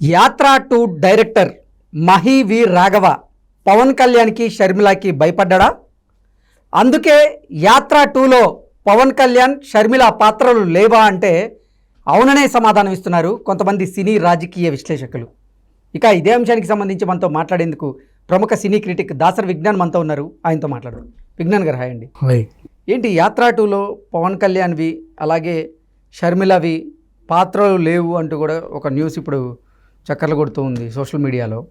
Yatra two director Mahi V Raghava Pavan కళ్యాణ్కి షర్మిలకి భయపడ్డా? అందుకే యాత్ర టూలో పవన్ కళ్యాణ్ షర్మిల పాత్రలు లేవా అంటే అవుననే సమాధానం ఇస్తున్నారు కొంతమంది సినీ రాజకీయ విశ్లేషకులు. ఇక ఇదే అంశానికి సంబంధించి మనతో మాట్లాడేందుకు ప్రముఖ సినీ క్రిటిక్ దాసర్ విజ్ఞాన్ మనతో ఉన్నారు. ఆయనతో మాట్లాడదాం. విజ్ఞాన్ గారు హాయ్ అండి. ఏంటి యాత్ర టూలో పవన్ కళ్యాణ్వి అలాగే షర్మిలవి పాత్రలు లేవు అంటూ కూడా ఒక న్యూస్ ఇప్పుడు చక్కర్లు కొడుతూ ఉంది సోషల్ మీడియాలో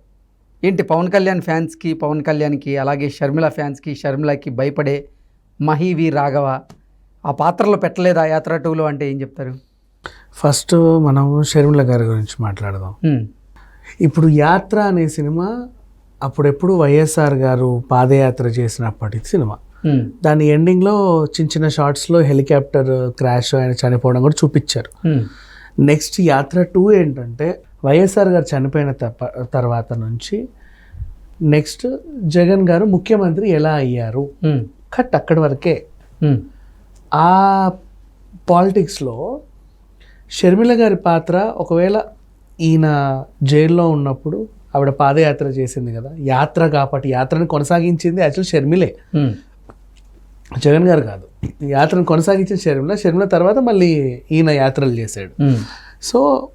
ఏంటి పవన్ కళ్యాణ్ ఫ్యాన్స్కి పవన్ కళ్యాణ్కి అలాగే షర్మిల ఫ్యాన్స్కి షర్మిలకి భయపడే మహి వి రాఘవ ఆ పాత్రలో పెట్టలేదా యాత్ర టూలో అంటే ఏం చెప్తారు ఫస్ట్ మనం షర్మిల గారి గురించి మాట్లాడదాం. ఇప్పుడు యాత్ర అనే సినిమా అప్పుడెప్పుడు వైఎస్ఆర్ గారు పాదయాత్ర చేసినప్పటి సినిమా. దాని ఎండింగ్లో చిన్న చిన్న షార్ట్స్లో హెలికాప్టర్ క్రాష్ ఆయన చనిపోవడం కూడా చూపించారు. నెక్స్ట్ యాత్ర టూ ఏంటంటే వైఎస్ఆర్ గారు చనిపోయిన తప్ప- తర్వాత నుంచి నెక్స్ట్ జగన్ గారు ముఖ్యమంత్రి ఎలా అయ్యారు. కట్ అక్కడి వరకే. ఆ పాలిటిక్స్లో షర్మిల గారి పాత్ర ఒకవేళ ఈయన జైల్లో ఉన్నప్పుడు ఆవిడ పాదయాత్ర చేసింది కదా యాత్ర కాబట్టి యాత్రను కొనసాగించింది యాక్చువల్ షర్మిలే. జగన్ గారు కాదు యాత్రను కొనసాగించిన షర్మిల షర్మిల తర్వాత మళ్ళీ ఈయన యాత్రలు చేశాడు. సో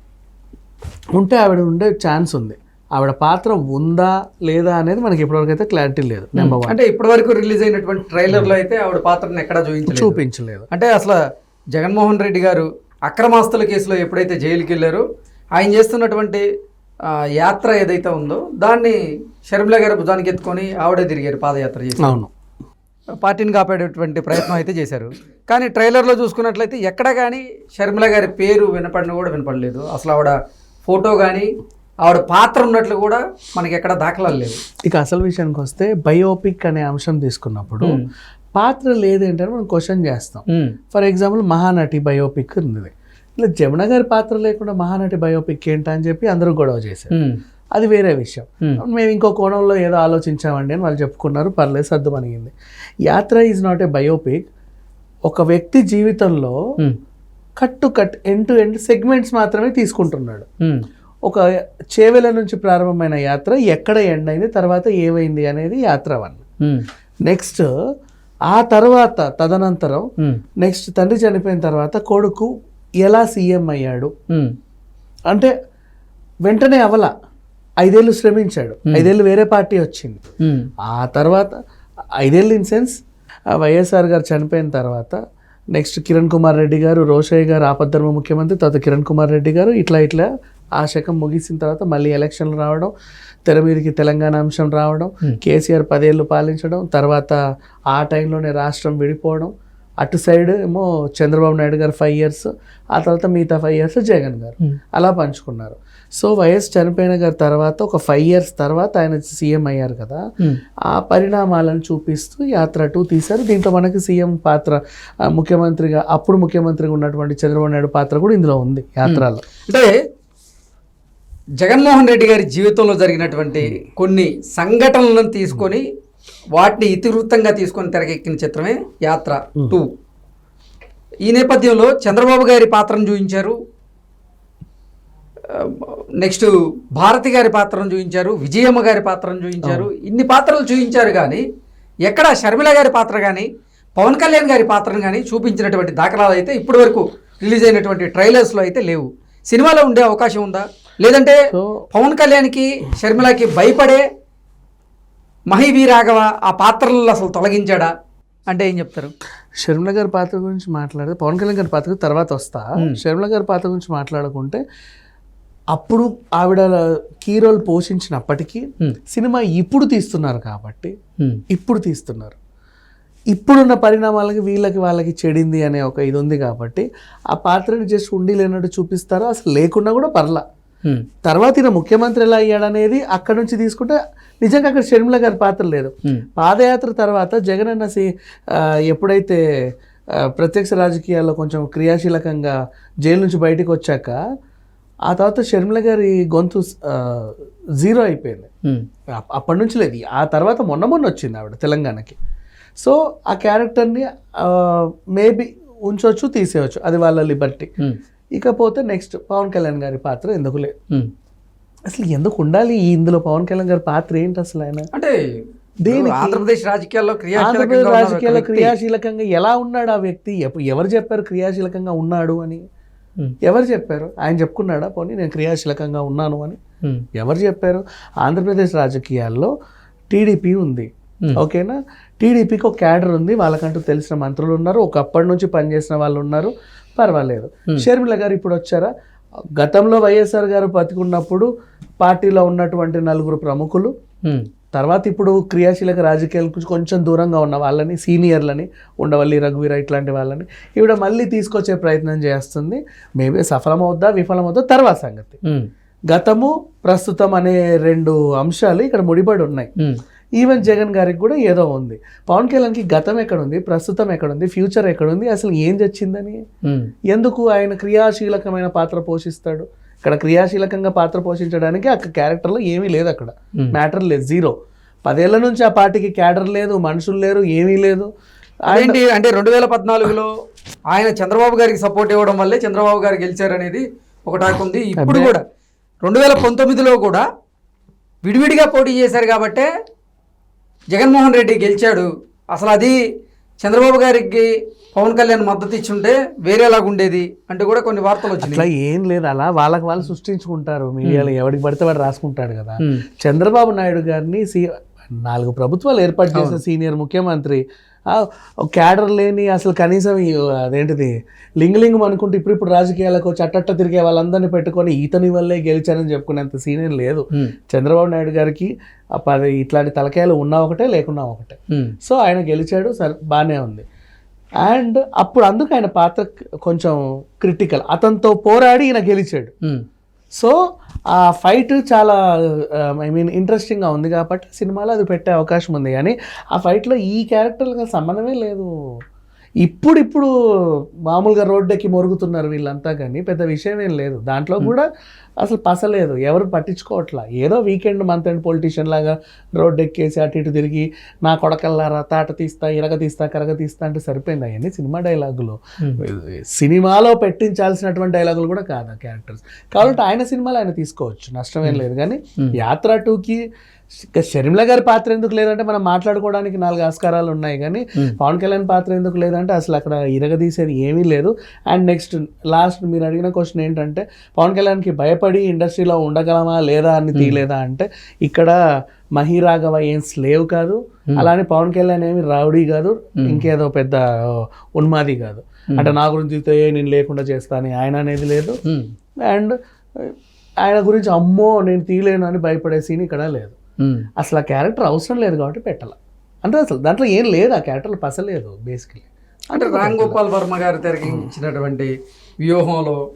ఉంటే ఆవిడ ఉండే ఛాన్స్ ఉంది. ఆవిడ పాత్ర ఉందా లేదా అనేది మనకి ఇప్పటివరకు అయితే క్లారిటీ లేదు నెంబర్ వన్ అంటే ఇప్పటి వరకు రిలీజ్ అయినటువంటి ట్రైలర్లో అయితే ఆవిడ పాత్రను ఎక్కడా చూపించలేదు. చూపించలేదు. అంటే అసలు జగన్మోహన్ రెడ్డి గారు అక్రమాస్తుల కేసులో ఎప్పుడైతే జైలుకి వెళ్ళారో ఆయన చేస్తున్నటువంటి యాత్ర ఏదైతే ఉందో దాన్ని షర్మిల గారు భుజానికి ఎత్తుకొని ఆవిడే తిరిగారు పాదయాత్ర చేసి అవును. పార్టీని కాపాడేటువంటి ప్రయత్నం అయితే చేశారు. కానీ ట్రైలర్లో చూసుకున్నట్లయితే ఎక్కడ కానీ షర్మిల గారి పేరు వినపడిన కూడా వినపడలేదు. అసలు ఆవిడ ఫోటో కానీ ఆవిడ పాత్ర ఉన్నట్లు కూడా మనకి ఎక్కడ దాఖలాలు లేవు. ఇక అసలు విషయానికి వస్తే బయోపిక్ అనే అంశం తీసుకున్నప్పుడు. పాత్ర లేదేంటని మనం క్వశ్చన్ చేస్తాం. ఫర్ ఎగ్జాంపుల్ మహానటి బయోపిక్ ఉంది ఇలా జమున గారి పాత్ర లేకుండా మహానటి బయోపిక్ ఏంటా అని చెప్పి అందరూ గొడవ చేశారు. అది వేరే విషయం. మేము. ఇంకో కోణంలో ఏదో ఆలోచించామండి అని వాళ్ళు చెప్పుకున్నారు పర్లేదు సర్దు యాత్ర ఈజ్ నాట్ ఏ బయోపిక్ ఒక వ్యక్తి జీవితంలో cut to cut end to end segments మాత్రమే తీసుకుంటున్నాడు. ఉమ్, ఒక చేవెల నుంచి ప్రారంభమైన యాత్ర ఎక్కడ ఎండ్ అయింది తర్వాత ఏమైంది అనేది యాత్ర వన్. నెక్స్ట్ ఆ తర్వాత తదనంతరం నెక్స్ట్ తండ్రి చనిపోయిన తర్వాత కొడుకు ఎలా సీఎం అయ్యాడు? అంటే వెంటనే అవల ఐదేళ్ళు శ్రమించాడు. ఐదేళ్ళు వేరే పార్టీ వచ్చింది. ఆ తర్వాత ఐదేళ్ళు ఇన్ సెన్స్ వైఎస్ఆర్ గారు చనిపోయిన తర్వాత నెక్స్ట్ కిరణ్ కుమార్ రెడ్డి గారు రోషయ్య గారు ఆపద్ధర్మ ముఖ్యమంత్రి తర్వాత కిరణ్ కుమార్ రెడ్డి గారు ఇట్లా ఇట్లా ఆ శకం ముగిసిన తర్వాత మళ్ళీ ఎలక్షన్లు రావడం తెర మీదకి తెలంగాణ అంశం రావడం కేసీఆర్ పదేళ్ళు పాలించడం తర్వాత ఆ టైంలోనే రాష్ట్రం విడిపోవడం అటు సైడ్ ఏమో చంద్రబాబు నాయుడు గారు ఫైవ్ ఇయర్స్ ఆ తర్వాత మిగతా ఫైవ్ ఇయర్స్ జగన్ గారు. Hmm. అలా పంచుకున్నారు. సో వైఎస్ చనిపోయిన గారి తర్వాత ఒక ఫైవ్ ఇయర్స్ తర్వాత ఆయన సీఎం అయ్యారు కదా. ఉమ్, ఆ పరిణామాలను చూపిస్తూ యాత్ర టూ తీశారు. దీంట్లో మనకి సీఎం పాత్ర ముఖ్యమంత్రిగా అప్పుడు ముఖ్యమంత్రిగా ఉన్నటువంటి చంద్రబాబు నాయుడు పాత్ర కూడా ఇందులో ఉంది యాత్రలో. అంటే జగన్మోహన్ రెడ్డి గారి జీవితంలో జరిగినటువంటి కొన్ని సంఘటనలను తీసుకొని వాటిని ఇతివృత్తంగా తీసుకొని తెరకెక్కిన చిత్రమే యాత్ర టూ. ఈ నేపథ్యంలో చంద్రబాబు గారి పాత్రను చూపించారు. నెక్స్ట్ భారతి గారి పాత్రను చూపించారు విజయమ్మ గారి పాత్రను చూపించారు. ఇన్ని పాత్రలు చూపించారు కానీ ఎక్కడ షర్మిల గారి పాత్ర కానీ పవన్ కళ్యాణ్ గారి పాత్రను కానీ చూపించినటువంటి దాఖలాలు అయితే ఇప్పటి వరకు రిలీజ్ అయినటువంటి ట్రైలర్స్లో అయితే లేవు. సినిమాలో ఉండే అవకాశం ఉందా? లేదంటే పవన్ కళ్యాణ్కి షర్మిలకి భయపడే మహివీ రాఘవ ఆ పాత్రలను అసలు తొలగించాడా? అంటే ఏం చెప్తారు? షర్మిల గారి పాత్ర గురించి మాట్లాడితే పవన్ కళ్యాణ్ గారి పాత్ర తర్వాత వస్తా. షర్మిల గారి పాత్ర గురించి మాట్లాడుకుంటే అప్పుడు ఆవిడ కీ రోల్ పోషించినప్పటికీ. సినిమా ఇప్పుడు తీస్తున్నారు కాబట్టి ఇప్పుడు తీస్తున్నారు. ఇప్పుడున్న పరిణామాలకి వీళ్ళకి వాళ్ళకి చెడింది అనే ఒక ఇది ఉంది కాబట్టి ఆ పాత్రని జస్ట్ ఉండి లేనట్టు చూపిస్తారో? అసలు లేకున్నా కూడా పర్లా. తర్వాత ఈయన ముఖ్యమంత్రి ఎలా అయ్యాడనేది అక్కడ నుంచి తీసుకుంటే నిజంగా అక్కడ షర్మిల గారి పాత్ర లేదు. పాదయాత్ర తర్వాత జగన్ అన్న సి ఎప్పుడైతే ప్రత్యక్ష రాజకీయాల్లో కొంచెం క్రియాశీలకంగా జైలు నుంచి బయటకు వచ్చాక ఆ తర్వాత షర్మిల గారి గొంతు జీరో అయిపోయింది. అప్పటి నుంచి లేదు. ఆ తర్వాత మొన్న మొన్న వచ్చింది ఆవిడ తెలంగాణకి. సో ఆ క్యారెక్టర్ని మేబీ ఉంచవచ్చు తీసేయచ్చు. అది వాళ్ళ లిబర్టీ. ఇకపోతే నెక్స్ట్ పవన్ కళ్యాణ్ గారి పాత్ర ఎందుకు లేదు. అసలు ఎందుకు ఉండాలి ఈ ఇందులో పవన్ కళ్యాణ్ గారి పాత్ర ఏంటి అసలు ఆయన? అంటే దేనికి? ఆంధ్రప్రదేశ్ రాజకీయాల్లో ఆంధ్రప్రదేశ్ రాజకీయాల్లో. క్రియాశీలకంగా ఎలా ఉన్నాడు ఆ వ్యక్తి? ఎవరు చెప్పారు క్రియాశీలకంగా ఉన్నాడు అని? ఎవరు చెప్పారు? ఆయన చెప్పుకున్నాడా? పోనీ నేను క్రియాశీలకంగా ఉన్నాను అని. ఎవరు చెప్పారు? ఆంధ్రప్రదేశ్ రాజకీయాల్లో టీడీపీ ఉంది. ఓకేనా? టీడీపీకి ఒక క్యాడర్ ఉంది. వాళ్ళకంటూ తెలిసిన మంత్రులు ఉన్నారు. ఒకప్పటి నుంచి పనిచేసిన వాళ్ళు ఉన్నారు. పర్వాలేదు. Hmm. షర్మిల గారు ఇప్పుడు వచ్చారా? గతంలో వైఎస్ఆర్ గారు బతికున్నప్పుడు పార్టీలో ఉన్నటువంటి నలుగురు ప్రముఖులు ఉమ్, తర్వాత ఇప్పుడు క్రియాశీలక రాజకీయాలకు కొంచెం దూరంగా ఉన్న వాళ్ళని సీనియర్లని ఉండవల్లి రఘువీర ఇట్లాంటి వాళ్ళని ఈవిడ మళ్ళీ తీసుకొచ్చే ప్రయత్నం చేస్తుంది. మేబీ సఫలమవుద్దా విఫలమవుద్దా తర్వాత సంగతి. ఉమ్, గతము ప్రస్తుతం అనే రెండు అంశాలు ఇక్కడ ముడిపడి ఉన్నాయి. ఈవెన్ జగన్ గారికి కూడా ఏదో ఉంది. పవన్ కళ్యాణ్కి గతం ఎక్కడుంది? ప్రస్తుతం ఎక్కడుంది? ఫ్యూచర్ ఎక్కడుంది? అసలు ఏం చచ్చిందని ఉమ్, ఎందుకు ఆయన క్రియాశీలకమైన పాత్ర పోషిస్తాడు? ఇక్కడ క్రియాశీలకంగా పాత్ర పోషించడానికి అక్కడ క్యారెక్టర్లో ఏమీ లేదు అక్కడ. Hmm. మ్యాటర్ లేదు జీరో పదేళ్ళ నుంచి ఆ పార్టీకి క్యాడర్ లేదు మనుషులు లేరు ఏమీ లేదు. అదేంటి అంటే రెండు వేల పద్నాలుగులో ఆయన చంద్రబాబు గారికి సపోర్ట్ ఇవ్వడం వల్లే చంద్రబాబు గారు గెలిచారనేది ఒక టాక్ ఉంది. ఇప్పుడు కూడా రెండు వేల పంతొమ్మిదిలో కూడా విడివిడిగా పోటీ చేశారు కాబట్టే జగన్మోహన్ రెడ్డి గెలిచాడు. అసలు అది చంద్రబాబు గారికి పవన్ కళ్యాణ్ మద్దతు ఇచ్చుంటే వేరేలాగా ఉండేది అంటే కూడా కొన్ని వార్తలు వచ్చినాయి. అట్లా ఏం లేదు. అలా వాళ్ళకి వాళ్ళు సృష్టించుకుంటారు మీడియాలో. ఎవరికి పడితే వాడు రాసుకుంటాడు కదా. చంద్రబాబు నాయుడు గారిని సీ నాలుగు ప్రభుత్వాలు ఏర్పాటు చేసిన సీనియర్ ముఖ్యమంత్రి క్యాడర్ లేని అసలు కనీసం అదేంటిది లింగలింగం అనుకుంటే ఇప్పుడు ఇప్పుడు రాజకీయాలకు వచ్చి అట్టట్ట తిరిగే వాళ్ళందరినీ పెట్టుకొని ఈతని వల్లే గెలిచానని చెప్పుకునేంత సీనియర్ లేదు. చంద్రబాబు నాయుడు గారికి పది ఇట్లాంటి తలకాయలు ఉన్నా ఒకటే లేకున్నా ఒకటే. సో ఆయన గెలిచాడు సరే బాగానే ఉంది. అండ్ అప్పుడు అందుకు ఆయన పాత్ర కొంచెం క్రిటికల్ అతనితో పోరాడి ఈయన గెలిచాడు. సో ఆ ఫైట్ చాలా ఐ మీన్ ఇంట్రెస్టింగ్గా ఉంది కాబట్టి సినిమాలో అది పెట్టే అవకాశం ఉంది. కానీ ఆ ఫైట్లో ఈ క్యారెక్టర్లకు సంబంధమే లేదు. ఇప్పుడు ఇప్పుడు మామూలుగా రోడ్డెక్కి మొరుగుతున్నారు వీళ్ళంతా కానీ పెద్ద విషయం ఏం లేదు. దాంట్లో కూడా అసలు పసలేదు. ఎవరు పట్టించుకోవట్లా. ఏదో వీకెండ్ మంత్ ఎండ్ పొలిటీషియన్ లాగా రోడ్డు ఎక్కేసి అటు ఇటు తిరిగి నా కొడకల్లారా తాట తీస్తా ఇరగ తీస్తా కరగ తీస్తా అంటే సరిపోయింది. అవన్నీ సినిమా డైలాగులు. సినిమాలో పెట్టించాల్సినటువంటి డైలాగులు కూడా కాదు ఆ క్యారెక్టర్స్? కాబట్టి ఆయన సినిమాలో ఆయన తీసుకోవచ్చు. నష్టమేం లేదు. కానీ యాత్ర టూకి ఇక షర్మిల గారి పాత్ర ఎందుకు లేదంటే మనం మాట్లాడుకోవడానికి నాలుగు ఆస్కారాలు ఉన్నాయి కానీ Hmm. పవన్ కళ్యాణ్ పాత్ర ఎందుకు లేదంటే అసలు అక్కడ ఇరగదీసేది ఏమీ లేదు. అండ్ నెక్స్ట్ లాస్ట్ మీరు అడిగిన క్వశ్చన్ ఏంటంటే పవన్ కళ్యాణ్కి భయపడి ఇండస్ట్రీలో ఉండగలమా లేదా అని తీయలేదా అంటే ఇక్కడ మహిరాఘవ ఏం స్లేవ్ కాదు అలానే పవన్ కళ్యాణ్ ఏమి రౌడీ కాదు ఇంకేదో పెద్ద ఉన్మాది కాదు. అంటే నా గురించి నేను లేకుండా చేస్తాను ఆయన అనేది లేదు. అండ్ ఆయన గురించి అమ్మో నేను తీయలేను అని భయపడే సీన్ ఇక్కడ లేదు. అసలు ఆ క్యారెక్టర్ అవసరం లేదు కాబట్టి పెట్టాల. అంటే అసలు దాంట్లో ఏం లేదు ఆ క్యారెక్టర్లో పసలేదు బేసికలీ అంటే రామ్ గోపాల్ వర్మ గారు తెరకించినటువంటి వ్యూహంలో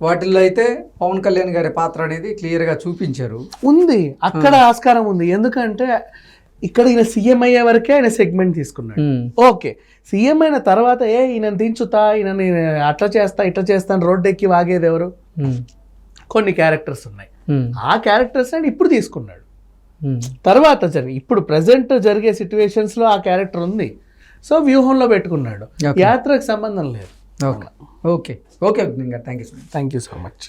వాటిల్లో అయితే పవన్ కళ్యాణ్ గారి పాత్ర అనేది క్లియర్గా చూపించారు. ఉంది. అక్కడ ఆస్కారం ఉంది. ఎందుకంటే ఇక్కడ ఈయన సీఎం అయ్యే వరకే ఆయన సెగ్మెంట్ తీసుకున్నాడు. ఓకే. సీఎం అయిన తర్వాత ఏ ఈయన దించుతా ఈయన అట్లా చేస్తా ఇట్లా చేస్తాను రోడ్డు ఎక్కి వాగేది ఎవరు? కొన్ని క్యారెక్టర్స్ ఉన్నాయి. ఆ క్యారెక్టర్స్ అని ఇప్పుడు తీసుకున్నాడు. తర్వాత జరిగి ఇప్పుడు ప్రజెంట్ జరిగే సిచ్యువేషన్స్లో ఆ క్యారెక్టర్ ఉంది. సో వ్యూహంలో పెట్టుకున్నాడు. యాత్రకు సంబంధం లేదు. Okay okay okay thank you thank you so much